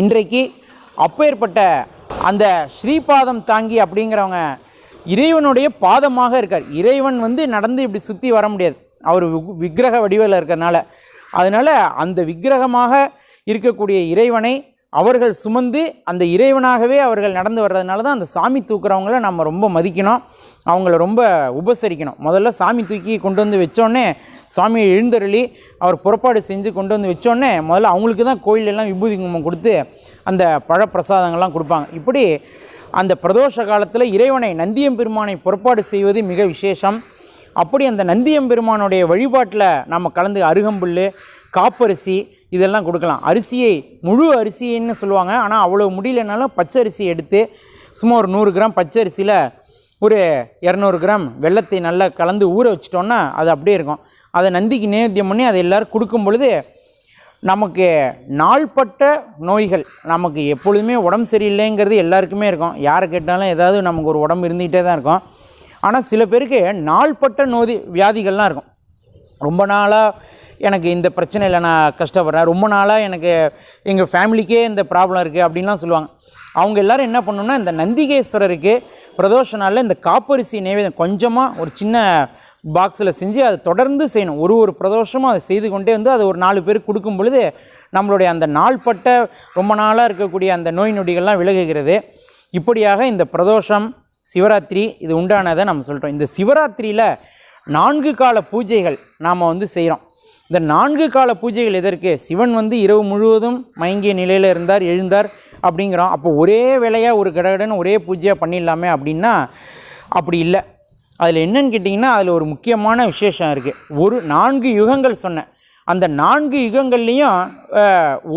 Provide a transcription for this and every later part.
இன்றைக்கு அப்பேற்பட்ட அந்த ஸ்ரீபாதம் தாங்கி அப்படிங்கிறவங்க இறைவனுடைய பாதமாக இருக்கார். இறைவன் வந்து நடந்து இப்படி சுற்றி வர முடியாது. அவர் விக்கிரக வடிவில் இருக்கிறனால. அதனால் அந்த விக்கிரகமாக இருக்கக்கூடிய இறைவனை அவர்கள் சுமந்து அந்த இறைவனாகவே அவர்கள் நடந்து வர்றதுனால தான் அந்த சாமி தூக்குறவங்கள நம்ம ரொம்ப மதிக்கணும். அவங்கள ரொம்ப உபசரிக்கணும். முதல்ல சாமி தூக்கி கொண்டு வந்து வச்சோடனே சாமியை எழுந்தருளி அவர் புறப்பாடு செஞ்சு கொண்டு வந்து வச்சோடனே முதல்ல அவங்களுக்கு தான் கோயிலெல்லாம் விபூதி குங்குமம் கொடுத்து அந்த பழப்பிரசாதங்கள்லாம் கொடுப்பாங்க. இப்படி அந்த பிரதோஷ காலத்தில் இறைவனை நந்தியம்பெருமானை புறப்பாடு செய்வது மிக விசேஷம். அப்படி அந்த நந்தியம்பெருமானுடைய வழிபாட்டில் நம்ம கலந்து அருகம்புல் காப்பரிசி இதெல்லாம் கொடுக்கலாம். அரிசியை முழு அரிசின்னு சொல்லுவாங்க. ஆனால் அவ்வளோ முடியலனாலும் பச்சரிசி எடுத்து சும்மா ஒரு நூறு கிராம் பச்சரிசியில் ஒரு இரநூறு கிராம் வெள்ளத்தை நல்லா கலந்து ஊற வச்சிட்டோன்னா அது அப்படியே இருக்கும். அதை நந்திக்கு நேவேத்தியம் பண்ணி அதை எல்லோரும் கொடுக்கும் பொழுது நமக்கு நாள்பட்ட நோய்கள் நமக்கு எப்பொழுதுமே உடம்பு சரியில்லைங்கிறது எல்லாருக்குமே இருக்கும். யாரை கேட்டாலும் ஏதாவது நமக்கு ஒரு உடம்பு இருந்துகிட்டே தான் இருக்கும். ஆனால் சில பேருக்கு நாள்பட்ட நோதி வியாதிகள்லாம் இருக்கும். ரொம்ப நாளாக எனக்கு இந்த பிரச்சனையில் நான் கஷ்டப்படுறேன். ரொம்ப நாளாக எனக்கு எங்கள் ஃபேமிலிக்கே இந்த ப்ராப்ளம் இருக்குது அப்படின்லாம் சொல்லுவாங்க. அவங்க எல்லாரும் என்ன பண்ணணும்னா இந்த நந்திகேஸ்வரருக்கு பிரதோஷ நாளில் இந்த காப்பரிசி நைவேதம் கொஞ்சமாக ஒரு சின்ன பாக்ஸில் செஞ்சு அதை தொடர்ந்து செய்யணும். ஒரு ஒரு பிரதோஷமும் அதை செய்து கொண்டே வந்து அதை ஒரு நாலு பேருக்கு கொடுக்கும் பொழுது நம்மளுடைய அந்த நாள்பட்ட ரொம்ப நாளாக இருக்கக்கூடிய அந்த நோய் நொடிகள்லாம் விலகுகிறது. இப்படியாக இந்த பிரதோஷம் சிவராத்திரி இது உண்டானதை நம்ம சொல்கிறோம் இந்த சிவராத்திரியில் நான்கு கால பூஜைகள் நாம் வந்து செய்கிறோம் இந்த நான்கு கால பூஜைகள் எதற்கு? சிவன் வந்து இரவு முழுவதும் மயங்கிய நிலையில் இருந்தார் எழுந்தார். அப்படிங்கிறோம். அப்போ ஒரே வேலையாக ஒரு கடகடன்னு ஒரே பூஜையாக பண்ணிடலாமே அப்படின்னா அப்படி இல்லை. அதில் என்னன்னு கேட்டிங்கன்னா அதில் ஒரு முக்கியமான விசேஷம் இருக்குது ஒரு நான்கு யுகங்கள் சொன்னேன். அந்த நான்கு யுகங்கள்லேயும்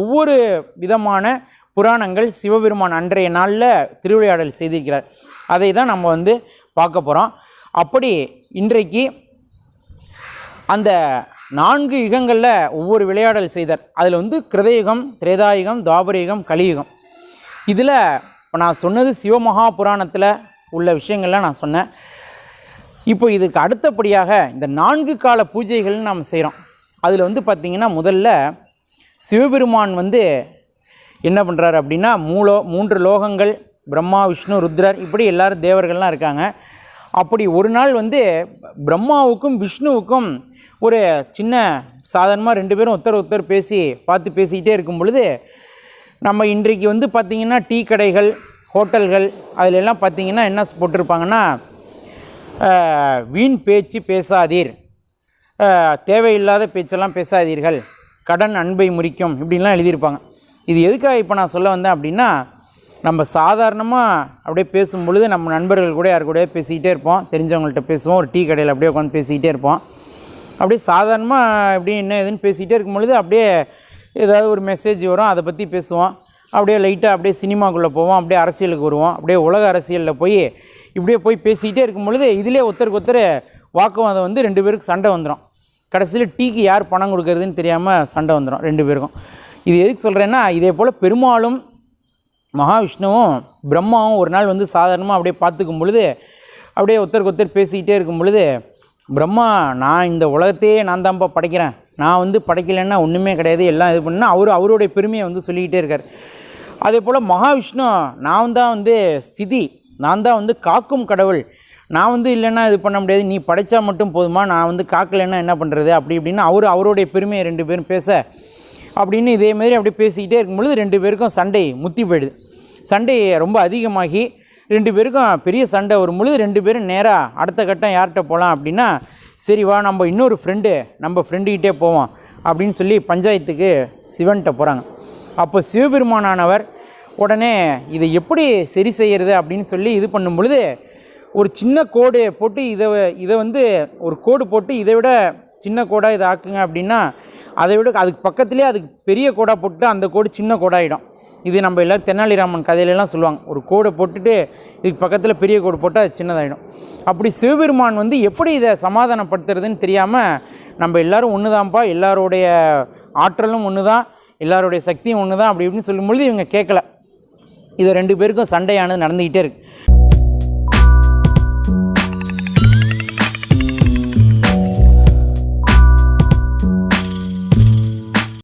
ஒவ்வொரு விதமான புராணங்கள் சிவபெருமான் அன்றைய நாளில் திருவிளையாடல் செய்திருக்கிறார். அதை தான் நம்ம வந்து பார்க்க போகிறோம் அப்படி இன்றைக்கு அந்த நான்கு யுகங்களில் ஒவ்வொரு விளையாடல் செய்தார். அதில் வந்து கிருதயுகம் திரேதாயுகம் துவாபரயுகம் கலியுகம். இதில் இப்போ நான் சொன்னது சிவமகா புராணத்தில் உள்ள விஷயங்கள்லாம் நான் சொன்னேன். இப்போ இதுக்கு அடுத்தபடியாக இந்த நான்கு கால பூஜைகள்னு நாம் செய்கிறோம். அதில் வந்து பார்த்திங்கன்னா முதல்ல சிவபெருமான் வந்து என்ன பண்ணுறாரு அப்படின்னா மூலோ மூன்று லோகங்கள் பிரம்மா விஷ்ணு ருத்ரர் இப்படி எல்லாரும் தேவர்கள்லாம் இருக்காங்க. அப்படி ஒரு நாள் வந்து பிரம்மாவுக்கும் விஷ்ணுவுக்கும் ஒரு சின்ன சாதாரணமாக ரெண்டு பேரும் ஒருத்தர் ஒருத்தர் பேசி பார்த்து பேசிக்கிட்டே இருக்கும் பொழுது நம்ம இன்றைக்கு வந்து பார்த்திங்கன்னா டீ கடைகள் ஹோட்டல்கள் அதில் எல்லாம் பார்த்திங்கன்னா என்ன போட்டிருப்பாங்கன்னா வீண் பேச்சு பேசாதீர். தேவையில்லாத பேச்செல்லாம் பேசாதீர்கள். கடன் அன்பை முறிக்கும் இப்படின்லாம் எழுதியிருப்பாங்க. இது எதுக்காக இப்போ நான் சொல்ல வந்தேன் அப்படின்னா நம்ம சாதாரணமாக அப்படியே பேசும் பொழுது நம்ம நண்பர்கள் கூட யார் கூட பேசிக்கிட்டே இருப்போம். தெரிஞ்சவங்கள்ட்ட பேசுவோம் ஒரு டீ கடையில் அப்படியே உட்காந்து பேசிக்கிட்டே இருப்போம். அப்படியே சாதாரணமாக எப்படி என்ன ஏதுன்னு பேசிக்கிட்டே இருக்கும் பொழுது அப்படியே ஏதாவது ஒரு மெசேஜ் வரும் அதை பற்றி பேசுவோம். அப்படியே லைட்டாக அப்படியே சினிமாக்குள்ளே போவோம் அப்படியே அரசியலுக்கு வருவோம். அப்படியே உலக அரசியலில் போய் இப்படியே போய் பேசிக்கிட்டே இருக்கும் பொழுது இதிலே ஒருத்தருக்கு ஒருத்தர் வாக்குவாதம் வந்து ரெண்டு பேருக்கு சண்டை வந்துடும் கடைசியில் டீக்கு யார் பணம் கொடுக்குறதுன்னு தெரியாமல் சண்டை வந்துடும் ரெண்டு பேருக்கும். இது எதுக்கு சொல்கிறேன்னா இதே போல் பெருமாளும் மகாவிஷ்ணுவும் பிரம்மாவும் ஒரு நாள் வந்து சாதாரணமாக அப்படியே பார்த்துக்கும் பொழுது அப்படியே ஒருத்தருக்கு ஒருத்தர் பேசிக்கிட்டே இருக்கும் பொழுது பிரம்மா நான் இந்த உலகத்தையே நான் தான்ப்பா படைக்கிறேன். நான் வந்து படைக்கலைன்னா ஒன்றுமே கிடையாது எல்லாம் இது பண்ணால் அவர் அவருடைய பெருமையை வந்து சொல்லிக்கிட்டே இருக்கார். அதே போல் மகாவிஷ்ணு நான் தான் வந்து ஸ்திதி நான் தான் வந்து காக்கும் கடவுள். நான் வந்து இல்லைன்னா இது பண்ண முடியாது நீ படைச்சா மட்டும் போதுமா நான் வந்து காக்கலைன்னா என்ன பண்ணுறது அப்படி இப்படின்னு அவர் அவருடைய பெருமையை ரெண்டு பேரும் பேச அப்படின்னு இதே மாதிரி அப்படியே பேசிக்கிட்டே இருக்கும் பொழுது ரெண்டு பேருக்கும் சண்டை முத்தி போயிடுது. சண்டை ரொம்ப அதிகமாகி ரெண்டு பேருக்கும் பெரிய சண்டை வரும் பொழுது ரெண்டு பேரும் நேராக அடுத்த கட்டம் யார்கிட்ட போகலாம் அப்படின்னா சரி வா நம்ம இன்னொரு ஃப்ரெண்டு நம்ம ஃப்ரெண்டுக்கிட்டே போவோம் அப்படின்னு சொல்லி பஞ்சாயத்துக்கு சிவன்கிட்ட போகிறாங்க அப்போ சிவபெருமானானவர் உடனே இதை எப்படி சரி செய்கிறது அப்படின்னு சொல்லி இது பண்ணும் பொழுது ஒரு சின்ன கோடு போட்டு இதை இதை வந்து ஒரு கோடு போட்டு இதை விட சின்ன கோடாக இதை ஆக்குங்க அப்படின்னா அதை விட அதுக்கு பக்கத்துலேயே அதுக்கு பெரிய கோடாக போட்டு அந்த கோடு சின்ன கோடாகிடும் இது நம்ம எல்லோரும் தெனாலிராமன் கதையிலலாம் சொல்லுவாங்க. ஒரு கோடை போட்டுட்டு இதுக்கு பக்கத்தில் பெரிய கோடு போட்டால் அது சின்னதாகிடும் அப்படி சிவபெருமான் வந்து எப்படி இதை சமாதானப்படுத்துறதுன்னு தெரியாமல் நம்ம எல்லாரும் ஒன்று தான்ப்பா எல்லாருடைய ஆற்றலும் ஒன்று தான் எல்லாருடைய சக்தியும் ஒன்று தான் அப்படி இப்படின்னு சொல்லும்பொழுது இவங்க கேட்கல இது ரெண்டு பேருக்கும் சண்டையானது நடந்துக்கிட்டே இருக்குது